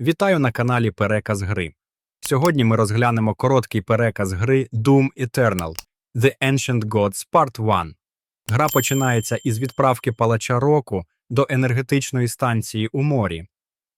Вітаю на каналі Переказ гри. Сьогодні ми розглянемо короткий переказ гри Doom Eternal The Ancient Gods Part 1. Гра починається із відправки палача року до енергетичної станції у морі.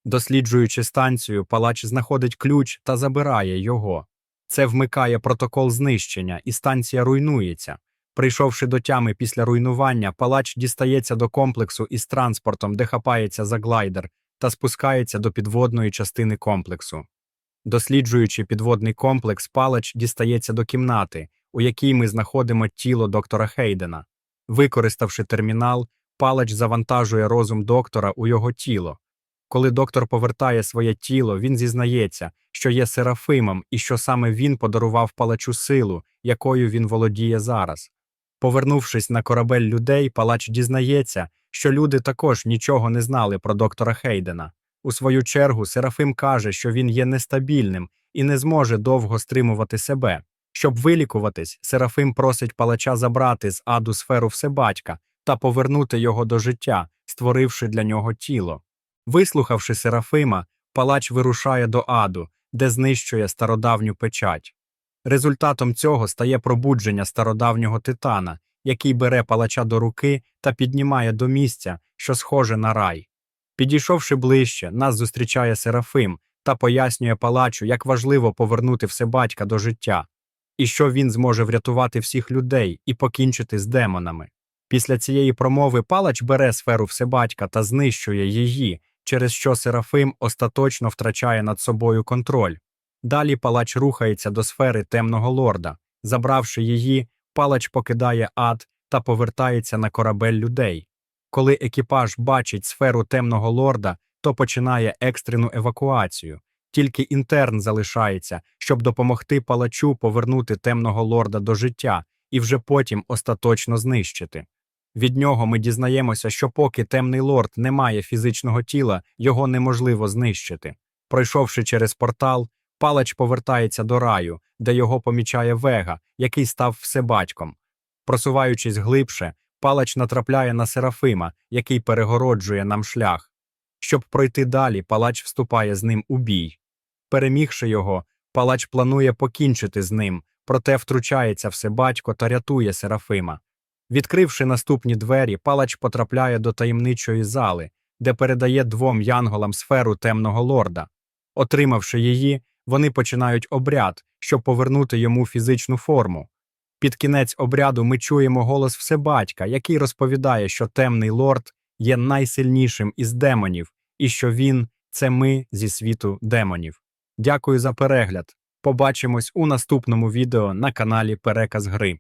Досліджуючи станцію, палач знаходить ключ та забирає його. Це вмикає протокол знищення, і станція руйнується. Прийшовши до тями після руйнування, палач дістається до комплексу із транспортом, де хапається за глайдер, та спускається до підводної частини комплексу. Досліджуючи підводний комплекс, палач дістається до кімнати, у якій ми знаходимо тіло доктора Хейдена. Використавши термінал, палач завантажує розум доктора у його тіло. Коли доктор повертає своє тіло, він зізнається, що є серафимом і що саме він подарував палачу силу, якою він володіє зараз. Повернувшись на корабель людей, палач дізнається, що люди також нічого не знали про доктора Хейдена. У свою чергу, Серафим каже, що він є нестабільним і не зможе довго стримувати себе. Щоб вилікуватись, Серафим просить палача забрати з аду сферу Всебатька та повернути його до життя, створивши для нього тіло. Вислухавши Серафима, палач вирушає до аду, де знищує стародавню печать. Результатом цього стає пробудження стародавнього титана, який бере палача до руки та піднімає до місця, що схоже на рай. Підійшовши ближче, нас зустрічає Серафим та пояснює палачу, як важливо повернути всебатька до життя, і що він зможе врятувати всіх людей і покінчити з демонами. Після цієї промови палач бере сферу всебатька та знищує її, через що Серафим остаточно втрачає над собою контроль. Далі палач рухається до сфери темного лорда. Забравши її, палач покидає ад та повертається на корабель людей. Коли екіпаж бачить сферу темного лорда, то починає екстрену евакуацію. Тільки інтерн залишається, щоб допомогти палачу повернути темного лорда до життя і вже потім остаточно знищити. Від нього ми дізнаємося, що поки темний лорд не має фізичного тіла, його неможливо знищити. Пройшовши через портал, палач повертається до раю, де його помічає вега, який став всебатьком. Просуваючись глибше, палач натрапляє на Серафима, який перегороджує нам шлях. Щоб пройти далі, палач вступає з ним у бій. Перемігши його, палач планує покінчити з ним, проте втручається всебатько та рятує Серафима. Відкривши наступні двері, палач потрапляє до таємничої зали, де передає двом янголам сферу темного лорда. Отримавши її, вони починають обряд, щоб повернути йому фізичну форму. Під кінець обряду ми чуємо голос Всебатька, який розповідає, що темний лорд є найсильнішим із демонів, і що він це ми зі світу демонів. Дякую за перегляд. Побачимось у наступному відео на каналі Переказ Гри.